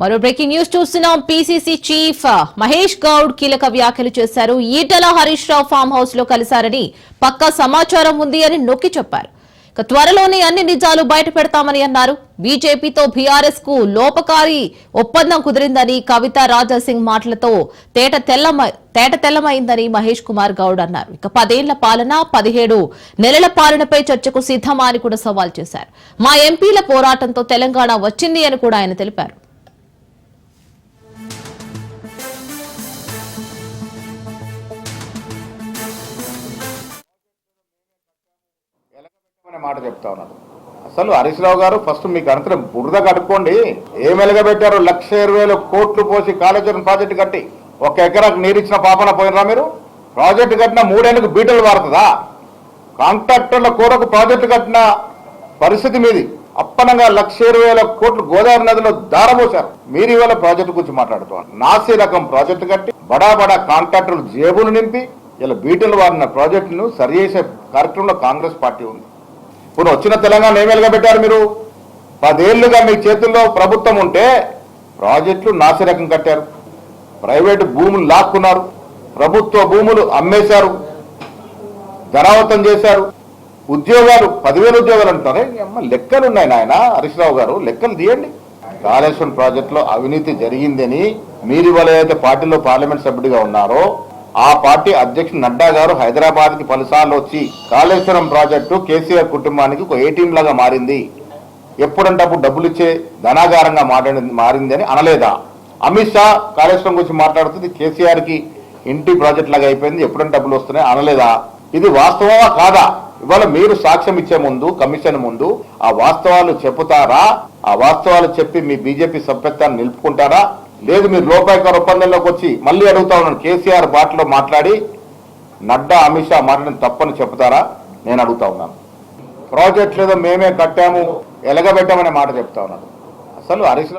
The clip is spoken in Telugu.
మరో బ్రేకింగ్ న్యూస్ చూస్తున్నాం. పీసీసీ చీఫ్ మహేష్ గౌడ్ కీలక వ్యాఖ్యలు చేశారు. ఈటల హరీష్ రావు ఫామ్ హౌస్లో కలిశారని పక్కా సమాచారం ఉంది అని నొక్కి చెప్పారు. ఇక త్వరలోనే అన్ని నిజాలు బయట పెడతామని అన్నారు. బీజేపీతో బీఆర్ఎస్కు లోపకారి ఒప్పందం కుదిరిందని కవిత రాజాసింగ్ మాటలతో తేట తెల్లమ తేట తెల్లమైందని మహేష్ కుమార్ గౌడ్ అన్నారు. ఇక పదేళ్ళ పాలన పదిహేడు నెలల పాలనపై చర్చకు సిద్ధమా అని కూడా సవాల్ చేశారు. మా ఎంపీల పోరాటంతో తెలంగాణ వచ్చింది అని కూడా ఆయన తెలిపారు. అనే మాట చెప్తా ఉన్నాడు. అసలు హరీష్ రావు గారు ఫస్ట్ మీ అనంతరం బురద కట్టుకోండి ఏం వెలగబెట్టారు లక్ష ఇరవై వేల కోట్లు పోసి కాళేశ్వరం ప్రాజెక్టు కట్టి ఒక ఎకరాకు నీరిచ్చిన పాపన పోయినరా మీరు? ప్రాజెక్టు కట్టిన మూడేళ్ళకు బీటలు వారుతుందా? కాంట్రాక్టర్ల కూరకు ప్రాజెక్టు కట్టిన పరిస్థితి మీది. అప్పనంగా లక్ష ఇరవై వేల కోట్లు గోదావరి నదిలో దారబోశారు. మీరు ఇవాళ ప్రాజెక్టు గురించి మాట్లాడుతున్నారు నాసి రకం ప్రాజెక్టు కట్టి బడా బడా కాంట్రాక్టర్లు జేబులు నింపి ఇలా బీటలు వారిన ప్రాజెక్టును సరిచేసే కార్యక్రమంలో కాంగ్రెస్ పార్టీ ఉంది. ఇప్పుడు వచ్చిన తెలంగాణ ఏమేలుగా పెట్టారు మీరు? పదేళ్ళుగా మీ చేతుల్లో ప్రభుత్వం ఉంటే ప్రాజెక్టులు నాసిరకం కట్టారు. ప్రైవేటు భూములు లాక్కున్నారు. ప్రభుత్వ భూములు అమ్మేశారు. ధనావతం చేశారు. ఉద్యోగాలు పదివేల ఉద్యోగాలు అంటారే అమ్మ లెక్కలు ఉన్నాయి నాయన హరీష్ రావు గారు లెక్కలు తీయండి. కాళేశ్వరం ప్రాజెక్టులో అవినీతి జరిగిందని మీరు ఇవాళ అయితే పార్టీలో పార్లమెంట్ సభ్యుడిగా ఉన్నారో ఆ పార్టీ అధ్యక్షుడు నడ్డా గారు హైదరాబాద్కి పలుసార్లు వచ్చి కాళేశ్వరం ప్రాజెక్టు కేసీఆర్ కుటుంబానికి ఒక ఏటీఎం లాగా మారింది. ఎప్పుడంటే అప్పుడు డబ్బులు ఇచ్చే ధనాగారంగా మాట్లాడి మారింది అని అనలేదా? అమిత్ షా కాళేశ్వరం గురించి మాట్లాడుతుంది కేసీఆర్కి ఇంటి ప్రాజెక్ట్ లాగా అయిపోయింది ఎప్పుడంటే డబ్బులు వస్తున్నాయి అనలేదా? ఇది వాస్తవమా కాదా? ఇవాళ మీరు సాక్ష్యం ఇచ్చే ముందు కమిషన్ ముందు ఆ వాస్తవాలు చెబుతారా? ఆ వాస్తవాలు చెప్పి మీ బీజేపీ సభ్యత్వాన్ని నిలుపుకుంటారా? లేదు మీరు లోపాయకర ఒప్పందంలోకి వచ్చి మళ్ళీ అడుగుతా ఉన్నాను. కేసీఆర్ బాటలో మాట్లాడి నడ్డా అమిత్ షా మాట్లాడిన తప్పని చెప్తారా నేను అడుగుతా ఉన్నాను. ప్రాజెక్ట్ లేదో మేమే కట్టాము ఎలగబెట్టామనే మాట చెప్తా ఉన్నాను. అసలు హరీష్